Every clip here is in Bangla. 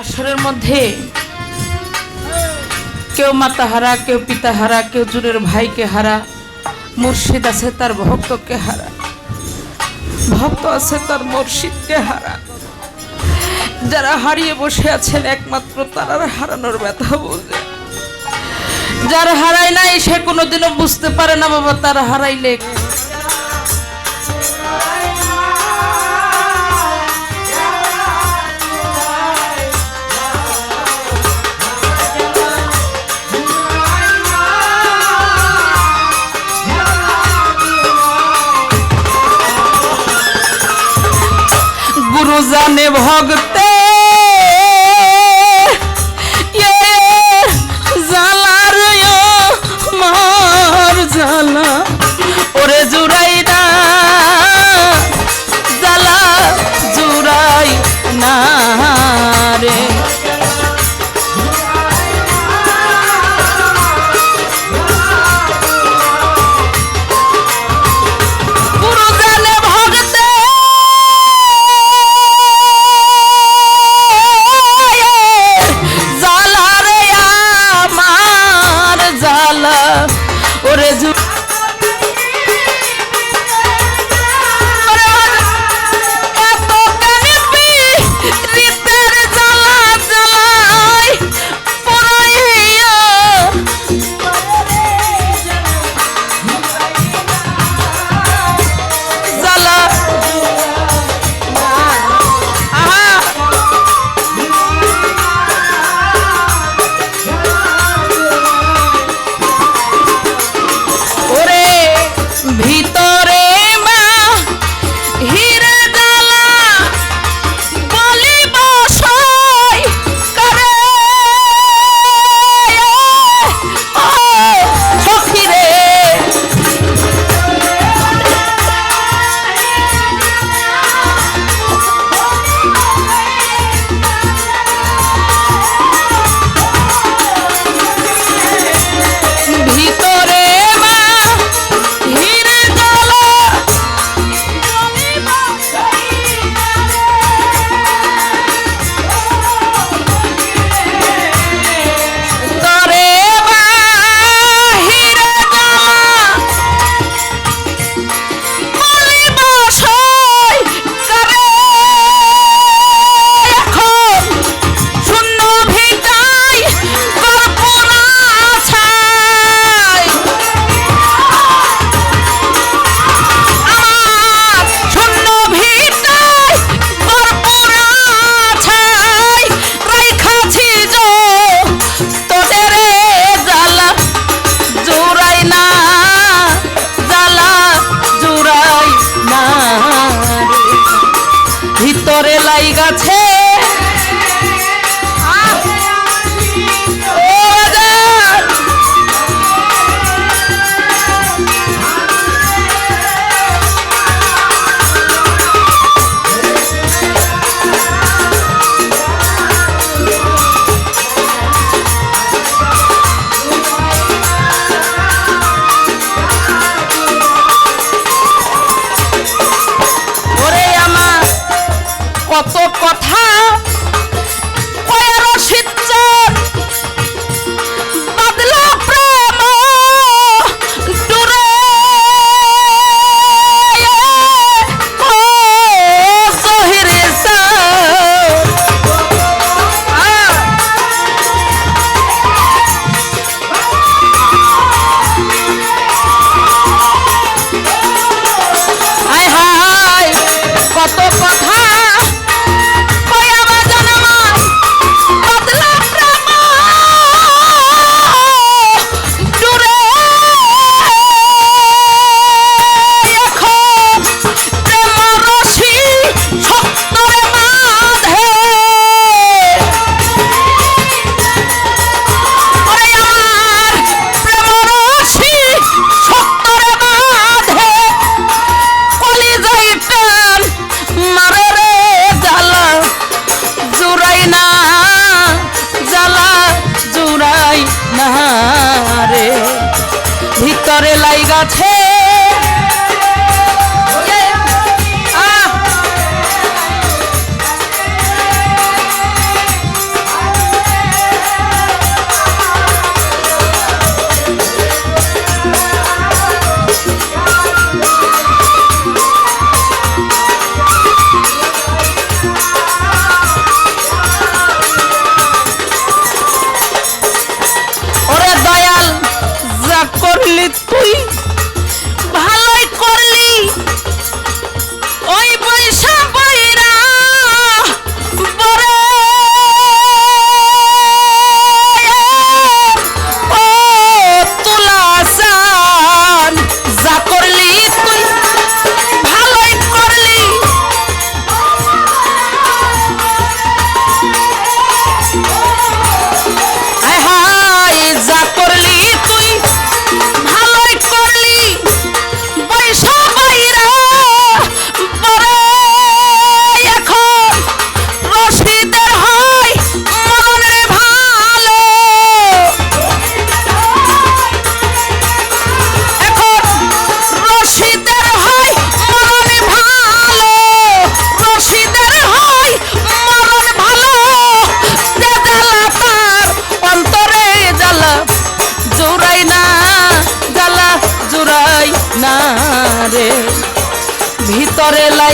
আসরের মধ্যে কেউ মাতা হারা, কেউ পিতা হারা, কেউ জুরের ভাইকে হারা, মুর্শিদ আছে তার ভক্তকে হারা, ভক্ত আছে তার মুর্শিদকে হারা। যারা হারিয়ে বসে আছেন একমাত্র তারা হারানোর ব্যথা বোঝে। যার হারায় নাই সে কোনোদিনও বুঝতে পারে না, বাবা, তারা হারাইলে जाने भोगते গাছে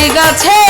got tail.